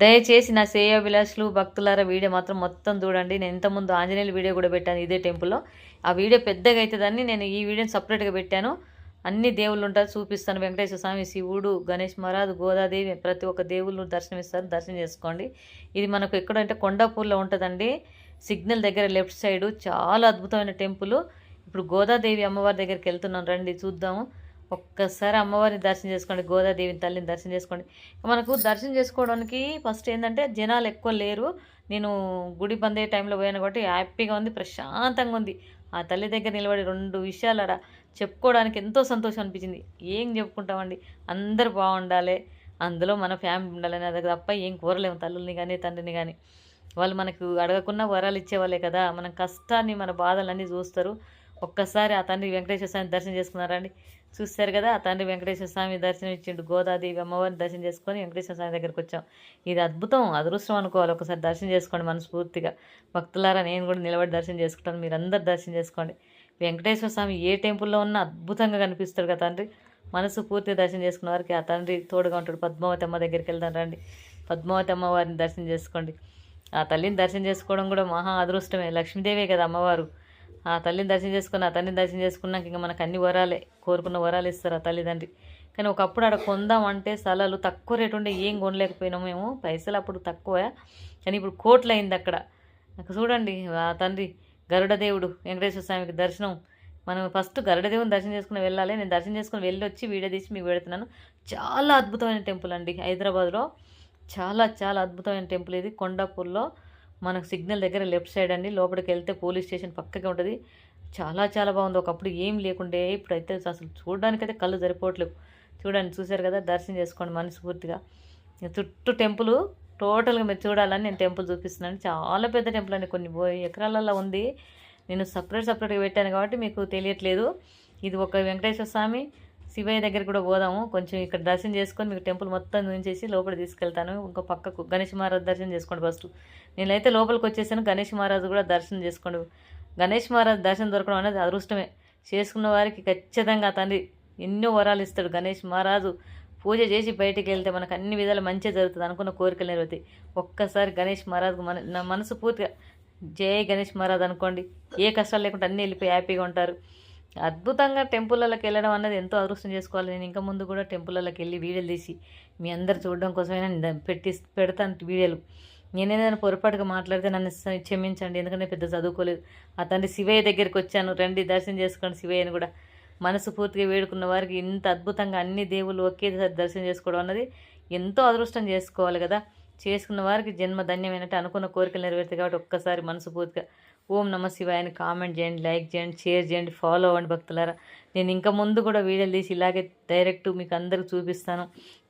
దయచేసి నా శ్రేయోభిలాషులు భక్తులారా వీడియో మాత్రం మొత్తం చూడండి. నేను ఇంతకుముందు ఆంజనేయుల వీడియో కూడా పెట్టాను ఇదే టెంపుల్లో. ఆ వీడియో పెద్దగా అవుతుందని నేను ఈ వీడియోని సపరేట్గా పెట్టాను. అన్ని దేవుళ్ళు ఉంటారు చూపిస్తాను. వెంకటేశ్వర స్వామి శివుడు గణేష్ మహారాజ్ గోదాదేవి ప్రతి ఒక్క దేవుళ్ళు దర్శనమిస్తారు. దర్శనం చేసుకోండి. ఇది మనకు ఎక్కడంటే కొండాపూర్లో ఉంటుందండి. సిగ్నల్ దగ్గర లెఫ్ట్ సైడ్ చాలా అద్భుతమైన టెంపుల్. ఇప్పుడు గోదాదేవి అమ్మవారి దగ్గరికి వెళ్తున్నాం రండి చూద్దాము. ఒక్కసారి అమ్మవారిని దర్శనం చేసుకోండి గోదాదేవిని తల్లిని దర్శనం చేసుకోండి. మనకు దర్శనం చేసుకోవడానికి ఫస్ట్ ఏంటంటే జనాలు ఎక్కువ లేరు. నేను గుడి బంద్ అయ్యే టైంలో పోయాను కాబట్టి హ్యాపీగా ఉంది ప్రశాంతంగా ఉంది. ఆ తల్లి దగ్గర నిలబడి రెండు విషయాలు అడ చెప్పుకోవడానికి ఎంతో సంతోషం అనిపించింది. ఏం చెప్పుకుంటామండి? అందరు బాగుండాలి అందులో మన ఫ్యామిలీ ఉండాలని అది తప్ప ఏం కోరలేము తల్లుల్ని కానీ తండ్రిని కానీ వాళ్ళు మనకు అడగకుండా వరాలు ఇచ్చేవాళ్ళే కదా మన కష్టాన్ని మన బాధలన్నీ చూస్తారు. ఒక్కసారి ఆ తండ్రి వెంకటేశ్వర స్వామి దర్శనం చేసుకున్నారండి. చూస్తారు కదా ఆ తండ్రి వెంకటేశ్వర స్వామి దర్శనం ఇచ్చిండు. గోదాదేవి అమ్మవారిని దర్శనం చేసుకొని వెంకటేశ్వర స్వామి దగ్గరికి వచ్చాం. ఇది అద్భుతం అదృష్టం అనుకోవాలి. ఒకసారి దర్శనం చేసుకోండి మనస్ఫూర్తిగా. భక్తులారా నేను కూడా నిలబడి దర్శనం చేసుకుంటాను. మీరందరూ దర్శనం చేసుకోండి. వెంకటేశ్వర స్వామి ఏ టెంపుల్లో ఉన్నా అద్భుతంగా కనిపిస్తాడు కదా తండ్రి. మనసు పూర్తిగా దర్శనం చేసుకున్న వారికి ఆ తండ్రి తోడుగా ఉంటాడు. పద్మావతి అమ్మ దగ్గరికి వెళ్దాం రండి. పద్మావతి అమ్మవారిని దర్శనం చేసుకోండి. ఆ తల్లిని దర్శనం చేసుకోవడం కూడా మహా అదృష్టమే. లక్ష్మీదేవే కదా అమ్మవారు. ఆ తల్లిని దర్శనం చేసుకుని ఆ తల్లిని దర్శనం చేసుకున్నాక ఇంకా మనకు అన్ని వరాలే కోరుకున్న వరాలు ఇస్తారు ఆ తల్లిదండ్రి. కానీ ఒకప్పుడు ఆడ కొందామంటే స్థలాలు తక్కువ రేటు ఉండే ఏం కొనలేకపోయినాము మేము. పైసలు అప్పుడు తక్కువ. కానీ ఇప్పుడు కోట్లు అయింది అక్కడ. అక్కడ చూడండి ఆ తండ్రి గరుడదేవుడు వెంకటేశ్వర స్వామికి దర్శనం. మనం ఫస్ట్ గరుడదేవుని దర్శనం చేసుకుని వెళ్ళాలి. నేను దర్శనం చేసుకుని వెళ్ళి వచ్చి వీడియో తీసి మీకు పెడుతున్నాను. చాలా అద్భుతమైన టెంపుల్ అండి హైదరాబాద్లో. చాలా చాలా అద్భుతమైన టెంపుల్ ఇది. కొండాపూర్లో మనకు సిగ్నల్ దగ్గర లెఫ్ట్ సైడ్ అండి లోపలికి వెళ్తే పోలీస్ స్టేషన్ పక్కకే ఉంటుంది. చాలా చాలా బాగుంది. ఒకప్పుడు ఏం లేకుండే ఇప్పుడైతే అసలు చూడడానికైతే కళ్ళు సరిపోవట్లేవు. చూడండి చూశారు కదా? దర్శనం చేసుకోండి మనస్ఫూర్తిగా. చుట్టూ టెంపుల్ టోటల్గా మీరు చూడాలని నేను టెంపుల్ చూపిస్తున్నాను. చాలా పెద్ద టెంపుల్ అండి. కొన్ని ఎకరాలలో ఉంది. నేను సపరేట్ సపరేట్గా పెట్టాను కాబట్టి మీకు తెలియట్లేదు. ఇది ఒక వెంకటేశ్వర స్వామి శివయ్య దగ్గర కూడా పోదాము. కొంచెం ఇక్కడ దర్శనం చేసుకొని మీకు టెంపుల్ మొత్తం నుంచేసి లోపల తీసుకెళ్తాను. ఇంకో పక్కకు గణేష్ మహారాజ్ దర్శనం చేసుకోండి ఫస్ట్. నేనైతే లోపలికి వచ్చేసాను. గణేష్ మహారాజు కూడా దర్శనం చేసుకోండి. గణేష్ మహారాజ్ దర్శనం దొరకడం అనేది అదృష్టమే. చేసుకున్న వారికి ఖచ్చితంగా తండ్రి ఎన్నో వరాలు ఇస్తాడు గణేష్ మహారాజు. పూజ చేసి బయటికి వెళ్తే మనకు అన్ని విధాలు మంచిగా జరుగుతుంది అనుకున్న కోరికలు నెరవేరుతాయి. ఒక్కసారి గణేష్ మహారాజ్కు మన నా మనసు పూర్తిగా జై గణేష్ మహారాజ్ అనుకోండి. ఏ కష్టాలు లేకుండా అన్నీ వెళ్ళిపోయి హ్యాపీగా ఉంటారు. అద్భుతంగా టెంపుల్లోకి వెళ్ళడం అన్నది ఎంతో అదృష్టం చేసుకోవాలి. నేను ఇంకా ముందు కూడా టెంపుల్లోకి వెళ్ళి వీడియోలు తీసి మీ అందరు చూడడం కోసమైనా నేను దాన్ని పెట్టి పెడతాను వీడియోలు. నేనేదైనా పొరపాటుగా మాట్లాడితే నన్ను క్షమించండి ఎందుకంటే పెద్ద చదువుకోలేదు. ఆ తండ్రి శివయ్య దగ్గరికి వచ్చాను. రండి దర్శనం చేసుకోండి శివయ్యని కూడా. మనసు పూర్తిగా వేడుకున్న వారికి ఇంత అద్భుతంగా అన్ని దేవుళ్ళు ఒకేసారి దర్శనం చేసుకోవడం అన్నది ఎంతో అదృష్టం చేసుకోవాలి కదా. చేసుకున్న వారికి జన్మ ధన్యమైనట్టు అనుకున్న కోరికలు నెరవేరుతాయి కాబట్టి ఒక్కసారి మనసుపూర్తిగా ఓం నమ శివాయని కామెంట్ చేయండి లైక్ చేయండి షేర్ చేయండి ఫాలో అవ్వండి భక్తులారా. నేను ఇంకా ముందు కూడా వీడియోలు తీసి ఇలాగే డైరెక్ట్ మీకు అందరికి చూపిస్తాను.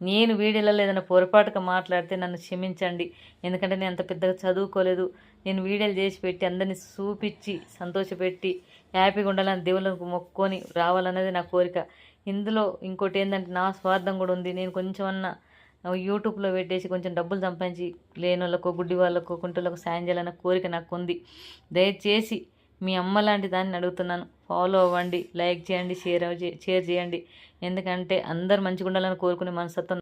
నేను వీడియోలలో ఏదైనా పొరపాటుగా మాట్లాడితే నన్ను క్షమించండి. ఎందుకంటే నేను అంత పెద్దగా చదువుకోలేదు. నేను వీడియోలు చేసి పెట్టి అందరినీ చూపించి సంతోషపెట్టి హ్యాపీగా ఉండాలని దేవుళ్ళకు మొక్కుకొని రావాలన్నది నా కోరిక. ఇందులో ఇంకోటి ఏంటంటే నా స్వార్థం కూడా ఉంది. నేను కొంచెం అన్నా యూట్యూబ్లో పెట్టేసి కొంచెం డబ్బులు సంపాదించి లేని వాళ్ళకో గుడ్డి వాళ్ళకు కుంటులకు సాయం చేయాలన్న కోరిక నాకు ఉంది దయచేసి మీ అమ్మ లాంటి దాన్ని అడుగుతున్నాను. ఫాలో అవ్వండి లైక్ చేయండి షేర్ షేర్ చేయండి. ఎందుకంటే అందరు మంచిగా ఉండాలని కోరుకునే మనసత్వం